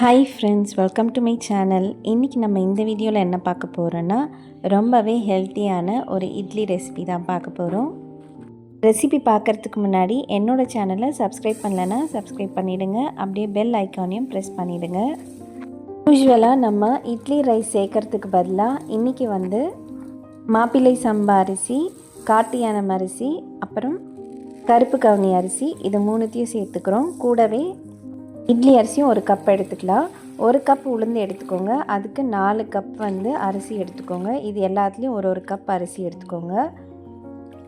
Hi friends welcome to my channel இன்றைக்கி நம்ம இந்த வீடியோவில் என்ன பார்க்க போகிறோன்னா ரொம்பவே ஹெல்த்தியான ஒரு இட்லி ரெசிபி தான் பார்க்க போகிறோம் ரெசிபி பார்க்குறதுக்கு முன்னாடி என்னோடய சேனலை சப்ஸ்கிரைப் பண்ணலைன்னா சப்ஸ்கிரைப் பண்ணிவிடுங்க அப்படியே பெல் ஐக்கானையும் ப்ரெஸ் பண்ணிவிடுங்க யூஸ்வலாக நம்ம இட்லி ரைஸ் சேர்க்கறதுக்கு பதிலாக இன்றைக்கி வந்து மாப்பிள்ளை சம்பா அரிசி காட்டியானம் அரிசி அப்புறம் கருப்பு கவுனி அரிசி இது மூணுத்தையும் சேர்த்துக்கிறோம். கூடவே இட்லி அரிசியும் ஒரு கப் எடுத்துக்கலாம். ஒரு கப் உளுந்து எடுத்துக்கோங்க. அதுக்கு நாலு கப் வந்து அரிசி எடுத்துக்கோங்க. இது எல்லாத்துலேயும் ஒரு ஒரு கப் அரிசி எடுத்துக்கோங்க.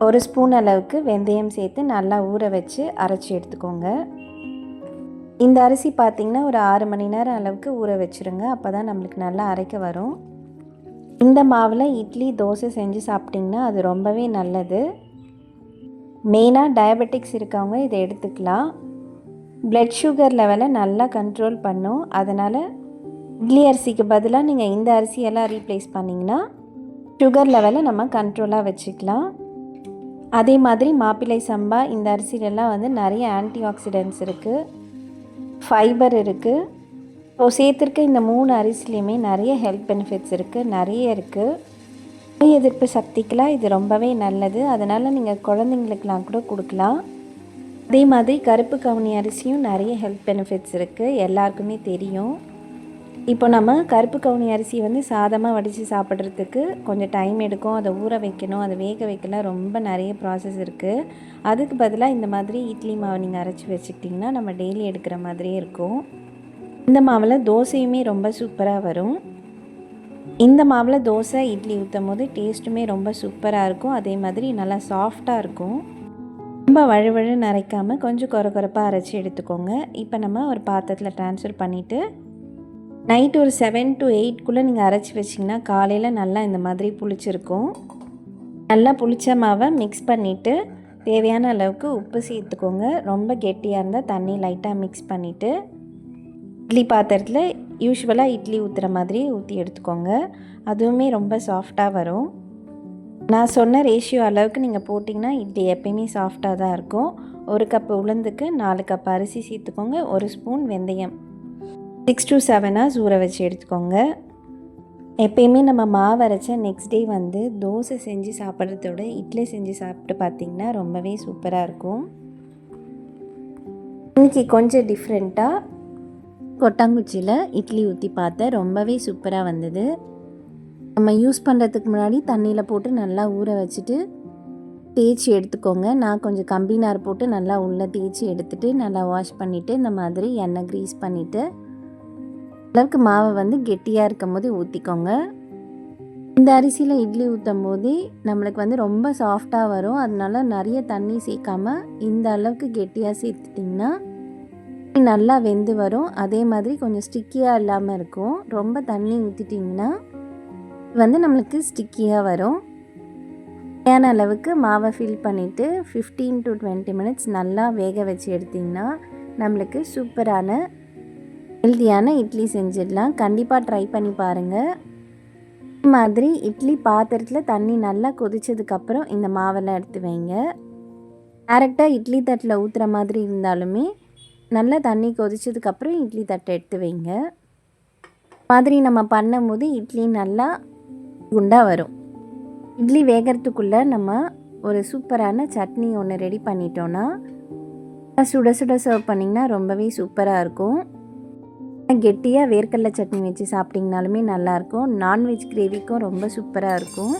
ஒரு ஸ்பூன் அளவுக்கு வெந்தயம் சேர்த்து நல்லா ஊற வச்சு அரைச்சி எடுத்துக்கோங்க. இந்த அரிசி பார்த்திங்கன்னா ஒரு ஆறு மணி நேரம் அளவுக்கு ஊற வச்சுருங்க. அப்போ தான் நம்மளுக்கு நல்லா அரைக்க வரும். இந்த மாவில் இட்லி தோசை செஞ்சு சாப்பிட்டிங்கன்னா அது ரொம்பவே நல்லது. மெயினாக டயபெட்டிக்ஸ் இருக்கவங்க இதை எடுத்துக்கலாம். பிளட் சுகர் லெவலை நல்லா கண்ட்ரோல் பண்ணும். அதனால் இட்லி அரிசிக்கு பதிலாக நீங்கள் இந்த அரிசியெல்லாம் ரீப்ளேஸ் பண்ணிங்கன்னா சுகர் லெவலை நம்ம கண்ட்ரோலாக வச்சுக்கலாம். அதே மாதிரி மாப்பிள்ளை சம்பா இந்த அரிசியிலலாம் வந்து நிறைய ஆன்டி ஆக்சிடென்ட்ஸ் இருக்குது ஃபைபர் இருக்குது ஸோ சேர்த்துருக்க இந்த மூணு அரிசிலையுமே நிறைய ஹெல்த் பெனிஃபிட்ஸ் இருக்குது நிறைய இருக்குது நோய் எதிர்ப்பு சக்திக்கெலாம் இது ரொம்பவே நல்லது. அதனால் நீங்கள் குழந்தைங்களுக்கெலாம் கூட கொடுக்கலாம். அதே மாதிரி கருப்பு கவுனி அரிசியும் நிறைய ஹெல்த் பெனிஃபிட்ஸ் இருக்குது எல்லாருக்குமே தெரியும். இப்போ நம்ம கருப்பு கவுனி அரிசி வந்து சாதமாக வடித்து சாப்பிட்றதுக்கு கொஞ்சம் டைம் எடுக்கும். அதை ஊற வைக்கணும். அதை வேக வைக்கலாம் ரொம்ப நிறைய ப்ராசஸ் இருக்குது அதுக்கு பதிலாக இந்த மாதிரி இட்லி மாவு நீங்கள் அரைச்சி வச்சுக்கிட்டிங்கன்னா நம்ம டெய்லி எடுக்கிற மாதிரியே இருக்கும். இந்த மாவில் தோசையுமே ரொம்ப சூப்பராக வரும். இந்த மாவில் தோசை இட்லி ஊற்றும் போது டேஸ்ட்டுமே ரொம்ப சூப்பராக இருக்கும். அதே மாதிரி நல்லா சாஃப்டாக இருக்கும். ரொம்ப வழுவழுன்னு அரைக்காமல் கொஞ்சம் குறை குறைப்பாக அரைச்சி எடுத்துக்கோங்க. இப்போ நம்ம ஒரு பாத்திரத்தில் ட்ரான்ஸ்ஃபர் பண்ணிவிட்டு நைட் ஒரு செவன் டு எயிட்குள்ளே நீங்கள் அரைச்சி வச்சிங்கன்னா காலையில் நல்லா இந்த மாதிரி புளிச்சிருக்கும். நல்லா புளிச்ச மாவை மிக்ஸ் பண்ணிவிட்டு தேவையான அளவுக்கு உப்பு சேர்த்துக்கோங்க. ரொம்ப கெட்டியாக இருந்தால் தண்ணி லைட்டாக மிக்ஸ் பண்ணிவிட்டு இட்லி பாத்திரத்தில் யூஸ்வலாக இட்லி ஊற்றுற மாதிரி ஊற்றி எடுத்துக்கோங்க. அதுவுமே ரொம்ப சாஃப்டாக வரும். நான் சொன்ன ரேஷியோ அளவுக்கு நீங்கள் போட்டிங்கன்னா இட்லி எப்பயுமே சாஃப்டாக தான் இருக்கும். ஒரு கப் உளுந்துக்கு நாலு கப் அரிசி சேர்த்துக்கோங்க ஒரு ஸ்பூன் வெந்தயம். சிக்ஸ் டு செவனாக ஊற வச்சு எடுத்துக்கோங்க. எப்பயுமே நம்ம மாவு அரைச்ச நெக்ஸ்ட் டே வந்து தோசை செஞ்சு சாப்பிட்றதோட இட்லி செஞ்சு சாப்பிட்டு பார்த்திங்கன்னா ரொம்பவே சூப்பராக இருக்கும். இன்றைக்கி கொஞ்சம் டிஃப்ரெண்ட்டாக கொட்டாங்குச்சியில் இட்லி ஊற்றி பார்த்தேன் ரொம்பவே சூப்பராக வந்தது. நம்ம யூஸ் பண்ணுறதுக்கு முன்னாடி தண்ணியில் போட்டு நல்லா ஊற வச்சுட்டு தேய்ச்சி எடுத்துக்கோங்க. நான் கொஞ்சம் கம்பி நார் போட்டு நல்லா உள்ளே தேய்ச்சி எடுத்துகிட்டு நல்லா வாஷ் பண்ணிவிட்டு இந்த மாதிரி எண்ணெய் க்ரீஸ் பண்ணிவிட்டு அளவுக்கு மாவை வந்து கெட்டியாக இருக்கும் போது ஊற்றிக்கோங்க இந்த அரிசியில் இட்லி ஊற்றும் போதே நம்மளுக்கு வந்து ரொம்ப சாஃப்டாக வரும். அதனால நிறைய தண்ணி சேர்க்காமல் இந்த அளவுக்கு கெட்டியாக சேர்த்துட்டிங்கன்னா நல்லா வெந்து வரும். அதே மாதிரி கொஞ்சம் ஸ்டிக்கியாக இல்லாமல் இருக்கும். ரொம்ப தண்ணி ஊற்றிட்டிங்கன்னா வந்து நம்மளுக்கு ஸ்டிக்கியாக வரும். தேவையான அளவுக்கு மாவை ஃபில் பண்ணிவிட்டு ஃபிஃப்டீன் டு டுவெண்ட்டி மினிட்ஸ் நல்லா வேக வச்சு எடுத்திங்கன்னா நம்மளுக்கு சூப்பரான ஹெல்த்தியான இட்லி செஞ்சிடலாம். கண்டிப்பாக ட்ரை பண்ணி பாருங்கள் இது மாதிரி இட்லி பாத்திரத்தில் தண்ணி நல்லா கொதிச்சதுக்கப்புறம் இந்த மாவெல்லாம் எடுத்து வைங்க. டேரெக்டாக இட்லி தட்டில் ஊற்றுற மாதிரி இருந்தாலுமே நல்லா தண்ணி கொதிச்சதுக்கப்புறம் இட்லி தட்டை எடுத்து வைங்க. மாதிரி நம்ம பண்ணும்போது இட்லி நல்லா குண்டாக வரும். இட்லி வேகிறதுக்குள்ளே நம்ம ஒரு சூப்பரான சட்னி ஒன்று ரெடி பண்ணிட்டோன்னா சுட சுட சர்வ் பண்ணிங்கன்னா ரொம்பவே சூப்பராக இருக்கும். கெட்டியாக வேர்க்கடலை சட்னி வச்சு சாப்பிட்டிங்கனாலுமே நல்லாயிருக்கும் நான்வெஜ் கிரேவிக்கும் ரொம்ப சூப்பராக இருக்கும்.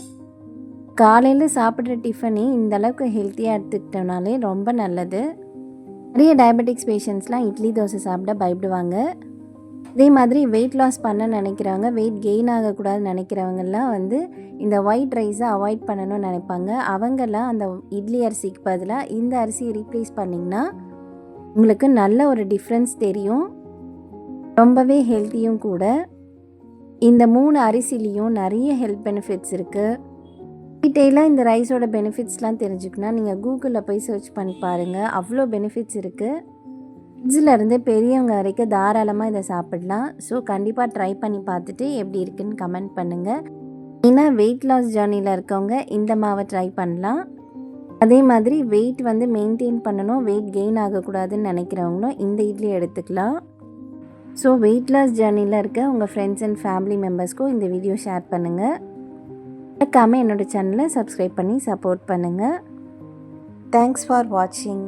காலையில் சாப்பிட்ற டிஃபனே இந்த அளவுக்கு ஹெல்த்தியாக எடுத்துக்கிட்டோம்னாலே ரொம்ப நல்லது. நிறைய டயபெட்டிக்ஸ் பேஷண்ட்ஸ்லாம் இட்லி தோசை சாப்பிட பயப்படுவாங்க. இதே மாதிரி வெயிட் லாஸ் பண்ண நினைக்கிறவங்க வெயிட் கெயின் ஆகக்கூடாதுன்னு நினைக்கிறவங்கெல்லாம் வந்து இந்த ஒயிட் ரைஸை அவாய்ட் பண்ணணும்னு நினைப்பாங்க. அவங்கெல்லாம் அந்த இட்லி அரிசிக்கு பதிலாக இந்த அரிசியை ரீப்ளேஸ் பண்ணிங்கன்னா உங்களுக்கு நல்ல ஒரு டிஃப்ரென்ஸ் தெரியும். ரொம்பவே ஹெல்த்தியும் கூட. இந்த மூணு அரிசிலையும் நிறைய ஹெல்த் பெனிஃபிட்ஸ் இருக்குது டீட்டெயிலாக இந்த ரைஸோட பெனிஃபிட்ஸ்லாம் தெரிஞ்சுக்கணும் நீங்கள் கூகுளில் போய் சர்ச் பண்ணி பாருங்கள் அவ்வளோ பெனிஃபிட்ஸ் இருக்குது கிட்ஸ்லேருந்து பெரியவங்க வரைக்கும் தாராளமாக இதை சாப்பிடலாம். ஸோ கண்டிப்பாக ட்ரை பண்ணி பார்த்துட்டு எப்படி இருக்குன்னு கமெண்ட் பண்ணுங்கள் ஏன்னா வெயிட் லாஸ் ஜேர்னியில் இருக்கவங்க இந்த மாவை ட்ரை பண்ணலாம். அதே மாதிரி வெயிட் வந்து மெயின்டைன் பண்ணணும். வெயிட் கெயின் ஆகக்கூடாதுன்னு நினைக்கிறவங்களும் இந்த இட்லி எடுத்துக்கலாம். ஸோ வெயிட் லாஸ் ஜேர்னியில் இருக்க உங்கள் ஃப்ரெண்ட்ஸ் அண்ட் ஃபேமிலி மெம்பர்ஸ்க்கும் இந்த வீடியோ ஷேர் பண்ணுங்கள் மறக்காமல் என்னோடய சேனலை சப்ஸ்கிரைப் பண்ணி சப்போர்ட் பண்ணுங்கள் தேங்க்ஸ் ஃபார் வாட்சிங்